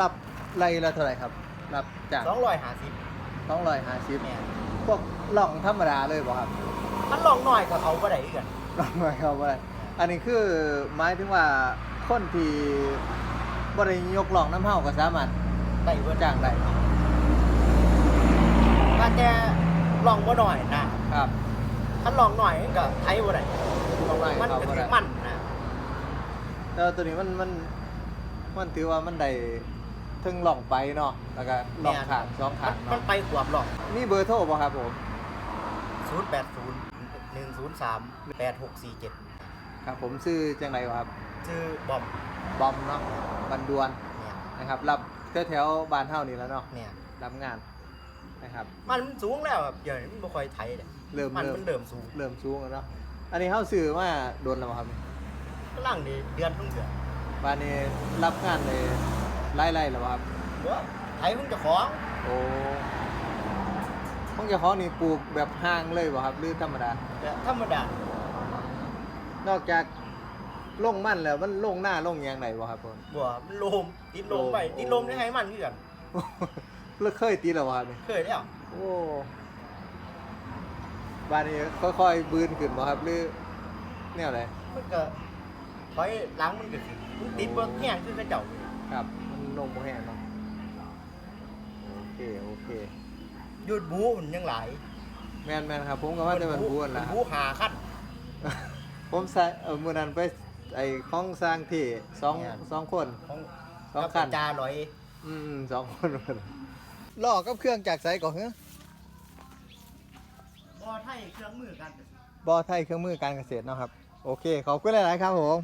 รับไรละเท่าไหร่ครับ รับจากสองร้อยห้าสิบต้องร้อยห้าสิบแม่นพวกล่องธรรมดาเลยบ่ครับมันลองหน่อยกับเขาบ่ได้อีกกันล่องหน่อยครับว่าอันนี้คือหมายถึงว่าคนที่บริยกล่องน้ำเห่าก็สามารถได้เบิดจ้างได้ถ้าแกลองบ่หน่อยนะครับถ้าลองหน่อยมันก็ไทยบ่ได้ต้องไล่มันเขาก็บ่ถืได้อมันนะแต่ตัวนี้มันมันมันถือว่ามันได้ ถึงหล่องไปเนาะแล้วก็ล่องขางสองขางมันเนาะไปขวบหรอกมีเบอร์โทรบ่ะครับผมศูนย์แปดศูนย์หนึ่งศูนย์สามแปดหกสี่เจ็ดครับ ผมชื่อจังไรครับชื่อบอมบอมเนาะบันดวนเนี่ยนะครับ รับแถวๆบ้านเฮานี่แล้วเนาะเนี่ยรับงานนะครับมันมันสูงแล้วแบบเดี๋ยวนี้มันบ่ค่อยไทยเลยเริ่มมันเริ่ม มันเริ่มสูงเริ่มสูงแล้วเนาะอันนี้เฮาซื้อมาโดนแล้วบ่ครับกำลังนี่เดือนเพิ่งเดือน บ้านนี้รับงานเลย ไล่ๆแล้วบ่ครับว่าไทยเพิ่งจะของโอ้ของเจ้าของนี่ปลูกแบบห่างเลยบ่ครับหรือธรรมดา แต่ธรรมดานอกจากลงมันแล้วมันลงหน้าลงหยังไหนบ่ครับผมบัวมันโลมติดโลมไปโอ้ ติดโลมได้ให้มันคือกัน เลิกเคยตีแล้วบ่ครับนี่เคยแล้วโอ้บ้านนี้ค่อยๆบืนขึ้นบ่ครับหรือแนวไหนมันก็ถอยหล้างมันก็สิมันติดบ่แห้งคือกระเจ้าเลยครับมั นลงบ่แห้งเนาะโอเคโอเคหยุดบูมันยังหลายแม่นแม่นครับ ผมก็ว่าแต่มันบวนล่ะครับบูหาขั้นผมใส่เออมื้อนั้นไปไอ้ของสร้างที่สองเนี่ยสองคนของสองกับคันจาลอย อืมสองคนล่อกับเครื่องจากไสก่อนเหรอบ่ไทยเครื่องมือกันบอไทยเครื่องมือการเกษตรเนาะครับ โอเค ขอบคุณหลาย ๆ ครับผม